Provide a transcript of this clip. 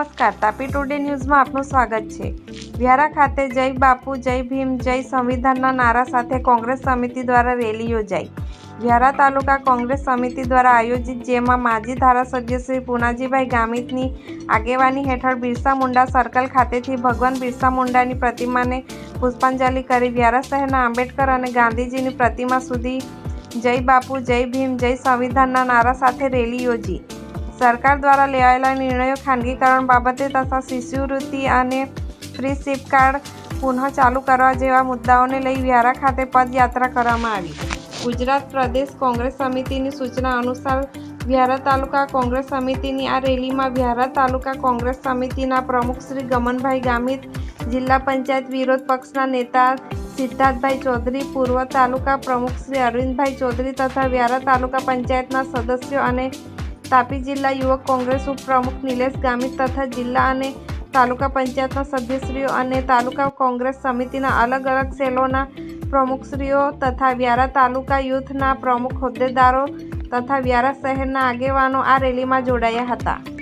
નમસ્કાર, તાપી ટુડે ન્યૂઝમાં આપનું સ્વાગત છે. વ્યારા ખાતે જય બાપુ, જય ભીમ, જય સંવિધાનના નારા સાથે કોંગ્રેસ સમિતિ દ્વારા રેલી યોજાઈ. વ્યારા તાલુકા કોંગ્રેસ સમિતિ દ્વારા આયોજિત જેમાં માજી ધારાસભ્ય શ્રી પુનાજીભાઈ ગામિતની આગેવાની હેઠળ બિરસા મુંડા સર્કલ ખાતેથી ભગવાન બિરસા મુંડાની પ્રતિમાને પુષ્પાંજલિ કરી વ્યારા શહેરના આંબેડકર અને ગાંધીજીની પ્રતિમા સુધી જય બાપુ, જય ભીમ, જય સંવિધાનના નારા સાથે રેલી યોજી. સરકાર દ્વારા લેવાયેલા નિર્ણયો ખાનગીકરણ બાબતે તથા શિષ્યવૃત્તિ અને ફ્રી સિપ કાર્ડ પુનઃ ચાલુ કરવા જેવા મુદ્દાઓને લઈ વ્યારા ખાતે પદયાત્રા કરવામાં આવી. ગુજરાત પ્રદેશ કોંગ્રેસ સમિતિની સૂચના અનુસાર વ્યારા તાલુકા કોંગ્રેસ સમિતિની આ રેલીમાં વ્યારા તાલુકા કોંગ્રેસ સમિતિના પ્રમુખ શ્રી ગમનભાઈ ગામિત, જિલ્લા પંચાયત વિરોધ પક્ષના નેતા સિદ્ધાર્થભાઈ ચૌધરી, પૂર્વ તાલુકા પ્રમુખ શ્રી અરવિંદભાઈ ચૌધરી તથા વ્યારા તાલુકા પંચાયતના સદસ્યો અને તાપી જિલ્લા યુવક કોંગ્રેસ ઉપપ્રમુખ નિલેશ ગામિત તથા જિલ્લા અને તાલુકા પંચાયતના સભ્યશ્રીઓ અને તાલુકા કોંગ્રેસ સમિતિના અલગ અલગ સેલોના પ્રમુખશ્રીઓ તથા વ્યારા તાલુકા યુથના પ્રમુખ હોદ્દેદારો તથા વ્યારા શહેરના આગેવાનો આ રેલીમાં જોડાયા હતા.